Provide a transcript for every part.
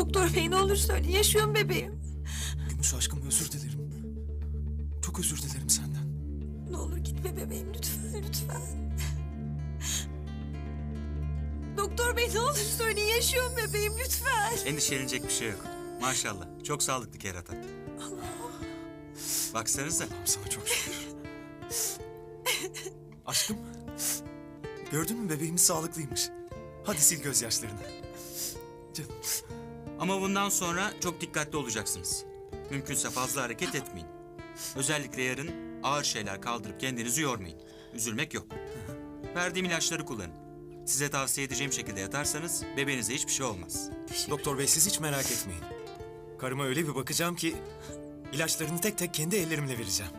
Doktor bey ne olur söyle yaşıyor mu bebeğim? Gümüş aşkım özür dilerim. Çok özür dilerim senden. Ne olur gitme bebeğim lütfen lütfen. Doktor bey ne olur söyle yaşıyor mu bebeğim lütfen. Endişelenecek bir şey yok. Maşallah. Çok sağlıklı kerata. Baksanıza. Allah'ım sana çok şükür. aşkım. Gördün mü bebeğimiz sağlıklıymış. Hadi sil gözyaşlarını. Canım. Ama bundan sonra çok dikkatli olacaksınız. Mümkünse fazla hareket etmeyin. Özellikle yarın ağır şeyler kaldırıp kendinizi yormayın. Üzülmek yok. Verdiğim ilaçları kullanın. Size tavsiye edeceğim şekilde yatarsanız bebeğinize hiçbir şey olmaz. Doktor bey siz hiç merak etmeyin. Karıma öyle bir bakacağım ki... ...ilaçlarını tek tek kendi ellerimle vereceğim.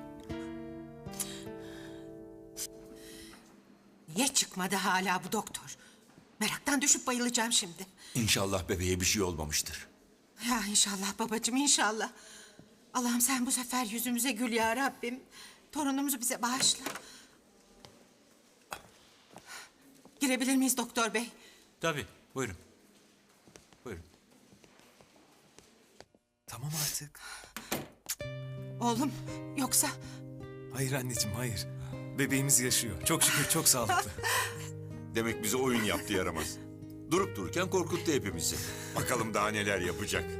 Niye çıkmadı hala bu doktor? Meraktan düşüp bayılacağım şimdi. İnşallah bebeğe bir şey olmamıştır. Ya inşallah babacığım inşallah. Allah'ım sen bu sefer yüzümüze gül ya Rabbim. Torunumuzu bize bağışla. Girebilir miyiz doktor bey? Tabii. Buyurun. Buyurun. Tamam artık. Oğlum yoksa Hayır anneciğim hayır. Bebeğimiz yaşıyor. Çok şükür çok sağlıklı. Demek bize oyun yaptı yaramaz. Durup dururken korkuttu hepimizi. Bakalım daha neler yapacak.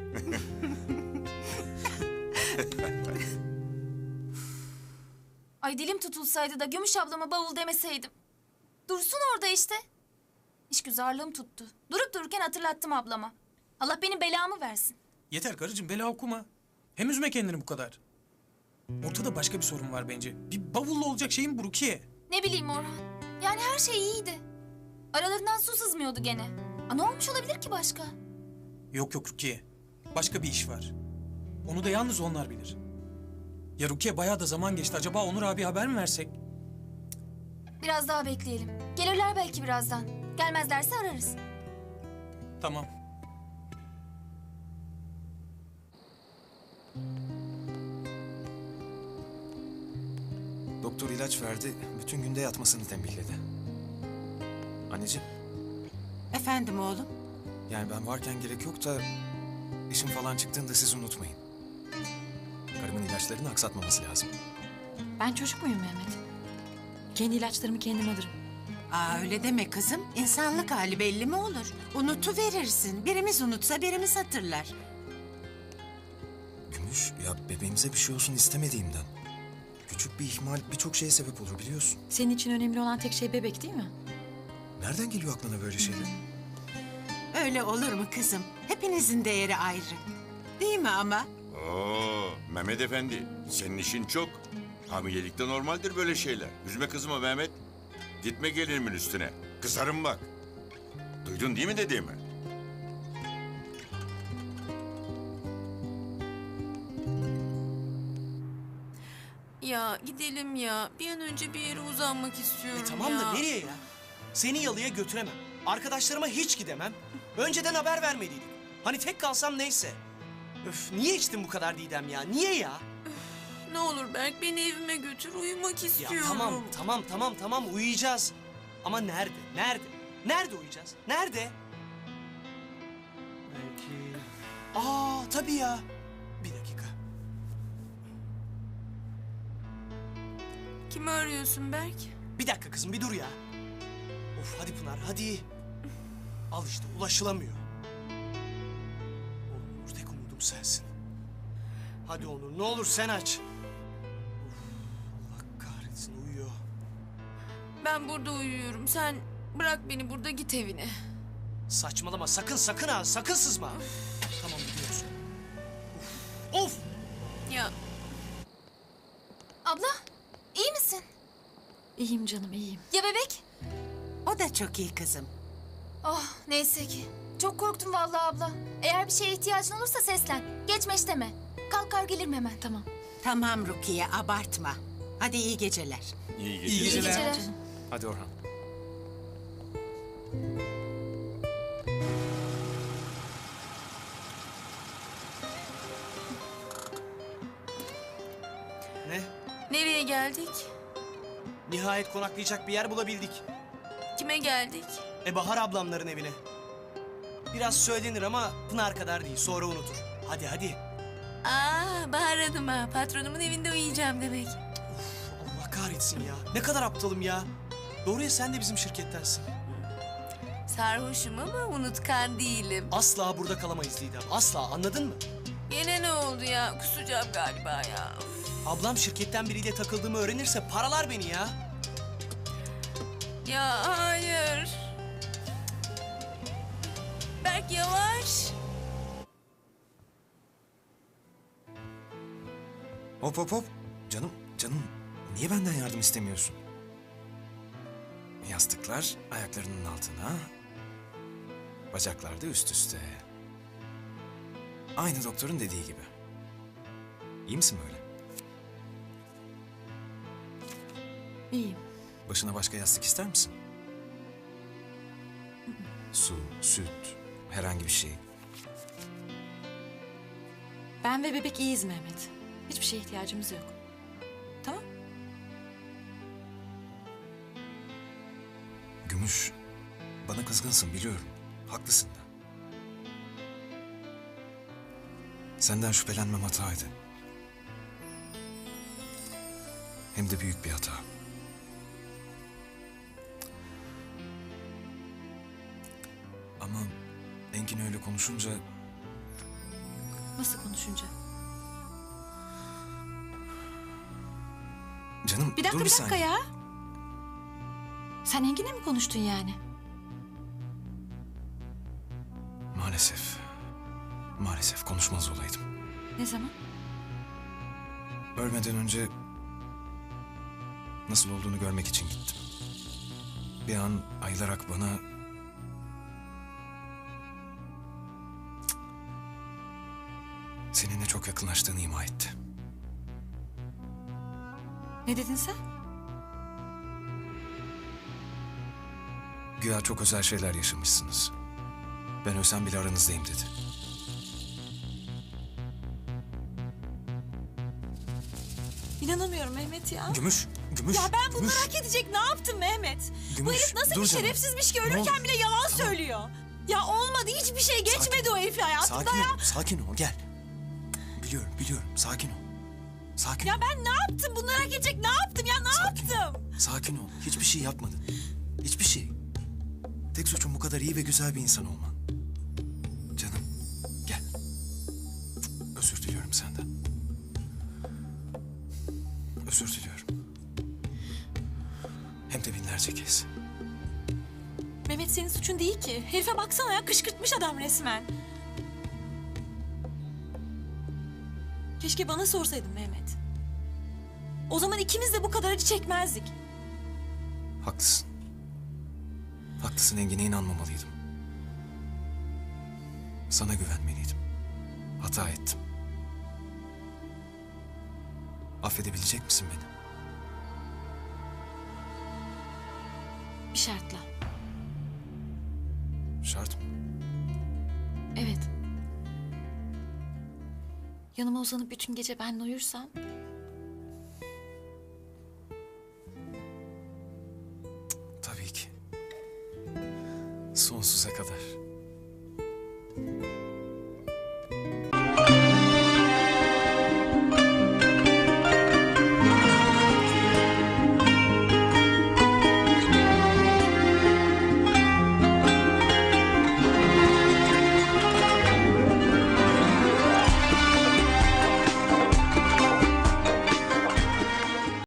Ay dilim tutulsaydı da Gümüş ablama bavul demeseydim. Dursun orada işte. İşgüzarlığım tuttu. Durup dururken hatırlattım ablama. Allah benim belamı versin. Yeter karıcığım bela okuma. Hem üzme kendini bu kadar. Ortada başka bir sorun var bence. Bir bavulla olacak şeyin bu Rukiye. Ne bileyim Orhan. Yani her şey iyiydi. Aralarından su sızmıyordu gene. Aa, ne olmuş olabilir ki başka? Yok yok Rukiye. Başka bir iş var. Onu da yalnız onlar bilir. Ya Rukiye bayağı da zaman geçti. Acaba Onur abi haber mi versek? Biraz daha bekleyelim. Gelirler belki birazdan. Gelmezlerse ararız. Tamam. Doktor ilaç verdi. Bütün günde yatmasını tembihledi. Anneciğim efendim oğlum. yani ben varken gerek yok da... ...işim falan çıktığında siz unutmayın. Karımın ilaçlarını aksatmaması lazım. Ben çocuk muyum Mehmet? Kendi ilaçlarımı kendim alırım. Aa öyle deme kızım. İnsanlık hali belli mi olur? Unutu verirsin. Birimiz unutsa birimiz hatırlar. Gümüş ya bebeğimize bir şey olsun istemediğimden. Küçük bir ihmal birçok şeye sebep olur biliyorsun. Senin için önemli olan tek şey bebek değil mi? Nereden geliyor aklına böyle şeyler? Öyle olur mu kızım? Hepinizin değeri ayrı. Değil mi ama? Oo, Mehmet Efendi, senin işin çok. Hamilelikte normaldir böyle şeyler. Üzme kızma Mehmet. Gitme gelinimin üstüne. Kızarım bak. Duydun değil mi dediğimi? Ya gidelim ya. Bir an önce bir yere uzanmak istiyorum E tamam ya. da nereye ya? Seni yalıya götüremem. Arkadaşlarıma hiç gidemem. Önceden haber vermeliydik. Hani tek kalsam neyse. Öf niye içtin bu kadar Didem ya? Niye ya? Ne olur Berk beni evime götür. Uyumak Ya istiyorum. tamam tamam tamam tamam uyuyacağız. Ama nerede? Nerede? Nerede uyuyacağız? Nerede? Belki... Aa tabii ya. Bir dakika. Kimi arıyorsun Berk? Bir dakika kızım bir dur ya. Of hadi Pınar hadi. Al işte ulaşılamıyor. Oğlum Onur tek umudum sensin. Hadi Onur ne olur sen aç. Of, Allah kahretsin uyuyor. Ben burada uyuyorum. Sen bırak beni burada git evine. Saçmalama sakın sakın ha sakın sızma. Tamam gidiyoruz. Of. of. Ya Abla, iyi misin? İyiyim canım iyiyim. Ya bebek? Da çok iyi kızım. Oh, neyse ki. Çok korktum vallahi abla. Eğer bir şeye ihtiyacın olursa seslen. Geçme deme. Kalkar gelirim hemen. Tamam. Tamam Rukiye abartma. Hadi iyi geceler. İyi geceler. İyi İyi geceler. geceler. Canım. Hadi Orhan. Ne? nereye geldik? Nihayet konaklayacak bir yer bulabildik. Kime geldik? E Bahar ablamların evine. Biraz söylenir ama Pınar kadar değil. Sonra unutur. Hadi hadi. Aa Bahar Hanım'a patronumun evinde uyuyacağım demek. Allah kahretsin ya. Ne kadar aptalım ya. Doğru ya sen de bizim şirkettensin. Sarhoşum ama unutkan değilim. Asla burada kalamayız Didem. Asla anladın mı? Yine ne oldu ya? Kusacağım galiba ya. Of. Ablam şirketten biriyle takıldığımı öğrenirse paralar beni ya. Ya Berk yavaş. Hop hop hop. Canım, canım. Niye benden yardım istemiyorsun? Yastıklar ayaklarının altına. Bacaklar da üst üste. Aynı doktorun dediği gibi. İyi misin böyle? İyiyim. Başına başka yastık ister misin? Su, süt, herhangi bir şey. Ben ve bebek iyiyiz Mehmet. Hiçbir şeye ihtiyacımız yok. Tamam? Gümüş, bana kızgınsın biliyorum. Haklısın da. Senden şüphelenmem hataydı. Hem de büyük bir hata. Engin öyle konuşunca Nasıl konuşunca? canım Bir dakika dur bir dakika saniye. ya. Sen Engin'le mi konuştun yani? Maalesef. Maalesef konuşmaz olaydım. Ne zaman? Ölmeden önce nasıl olduğunu görmek için gittim. Bir an ayılarak bana seninle çok yakınlaştığını ima etti. Ne dedin sen? Güya çok özel şeyler yaşamışsınız. Ben ölsem bile aranızdayım dedi. İnanamıyorum Mehmet ya. Gümüş, gümüş, Ya ben gümüş. bunları hak edecek ne yaptım Mehmet? Bu Gümüş, herif nasıl dur bir canım. şerefsizmiş ki Ne ölürken bile yalan söylüyor. Ya olmadı hiçbir şey geçmedi o herifle hayatımda Sakin ya. ol, sakin ol, gel. Biliyorum, biliyorum, sakin ol. Sakin Ya ol. ben ne yaptım? Bunları hak edecek ne yaptım ya ne Sakin ol. yaptım? Sakin ol. Hiçbir şey yapmadın. Hiçbir şey. Tek suçun bu kadar iyi ve güzel bir insan olman. Canım, gel. Özür diliyorum senden. Özür diliyorum. Hem de binlerce kez. Mehmet senin suçun değil ki. Herife baksana ya kışkırtmış adam resmen. Keşke bana sorsaydın Mehmet. O zaman ikimiz de bu kadar acı çekmezdik. Haklısın. Haklısın Engin'e inanmamalıydım. Sana güvenmeliydim. Hata ettim. Affedebilecek misin beni? Bir şartla. Şart mı? Evet. Yanıma uzanıp bütün gece benle uyursan